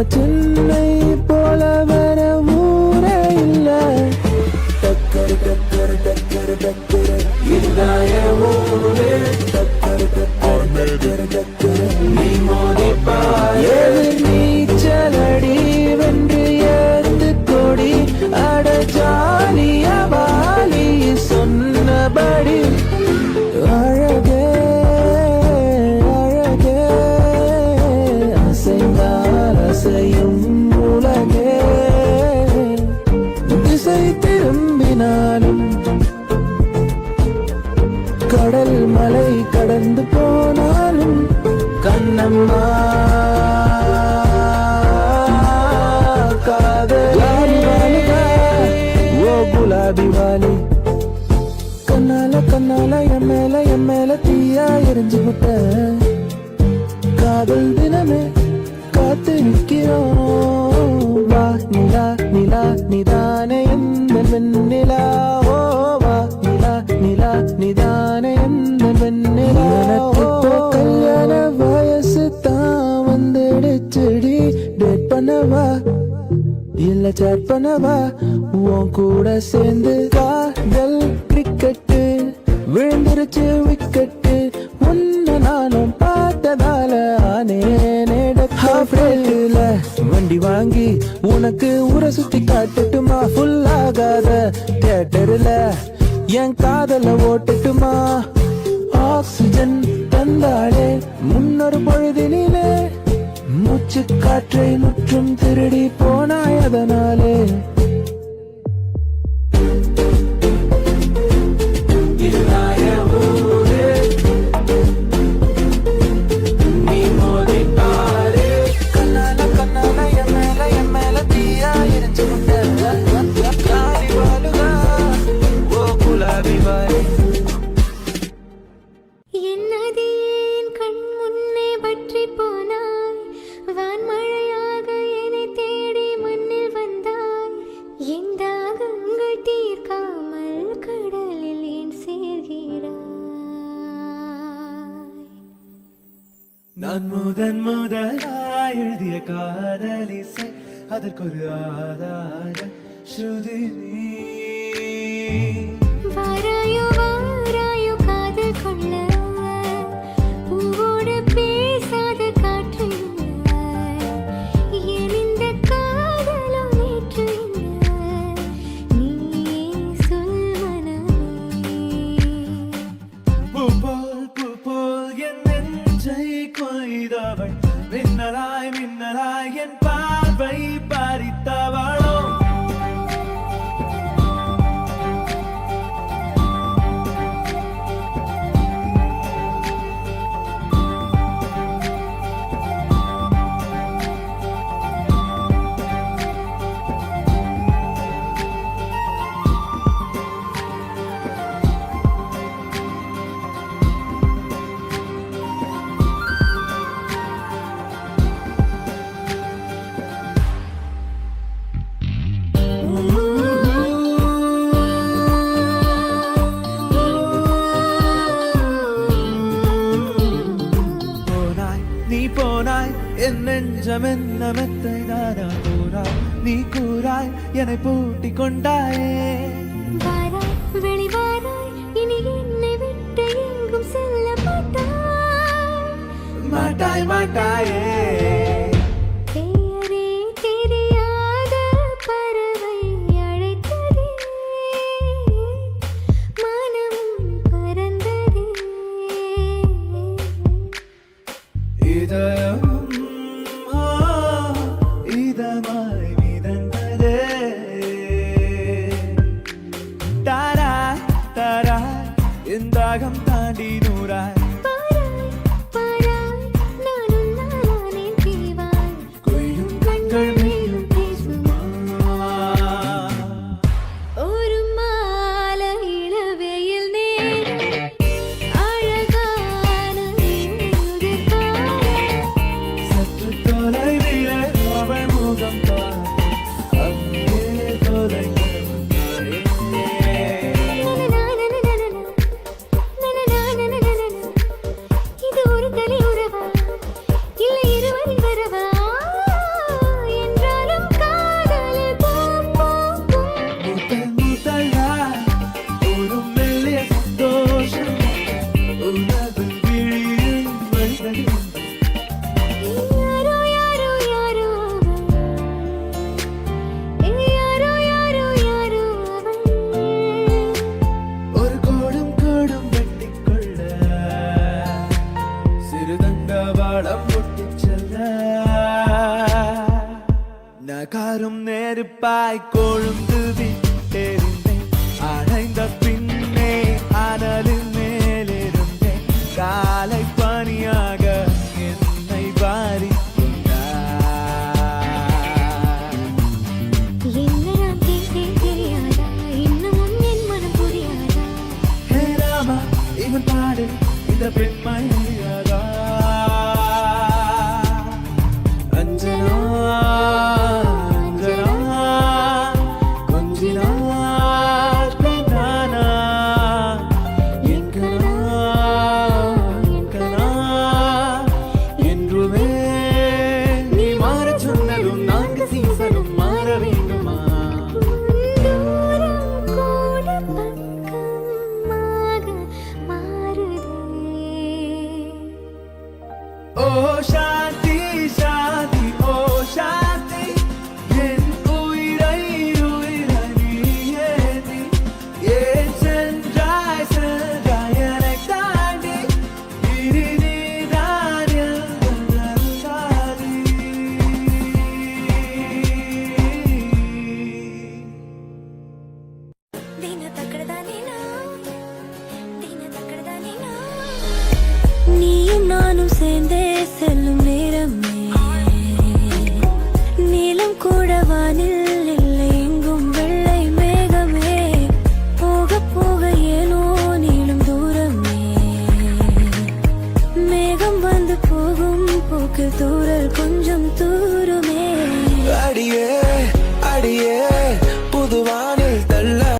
நம்ம சென்னை போல வர ஊரே இல்ல. டக்கரு டக்கரு டக்கரு டக்கரு இதுதான் என் ஊரு டக்கரு டக்கரு டக்கரு டக்கரு தீயா எரிஞ்சு விட்ட காதல் தினமே காத்து நிக்கிறோம் வா நிலா நிலா நிதானே எந்த வெண்ணிலா. ஓ வா நிலா நிலா நிதானே எந்த வெண்ணிலா. எனக்கு இப்போ கல்யாண வயசு தான் வந்துடுச்சுடி. டேட் பண்ணவா? இல்ல சேட் பண்ணவா? உன் கூட சேர்ந்து காதல் கிரிக்கெட்டு விழுந்துருச்சு வாங்கி உனக்கு ஊரை சுத்தி காட்டுட்டுமா? ஃபுல் ஆகாத தியேட்டர்ல என் காதல ஓட்டட்டுமா? ஆக்சிஜன் தந்தாளே முன்னொரு பொழுதினிலே மூச்சு காற்றை முற்றும் திருடி போனாய் அதனாலே. நான் முதன் முதலாய் எழுதிய காதலிசை அதற்கொரு ஆதார ஸ்ருதி நீ என் நெஞ்சம் என்ன மெத்தை தானா கூறாய் நீ கூறாய் என்னை பூட்டி கொண்டாயே. வாராய் வெளிவாராய் இனி என்னை விட்டு எங்கும் செல்ல மாட்டாய். மாட்டாய் இதயம் என் தாகம் தாண்டி நூறாய். வரும் நெருப்பாய் கொழுந்துதி தெரிந்தேன் அடைந்த பின்னே அனலின் மேலிருந்தேன். காலை பணியாக என்னை பாரி இவன் பாட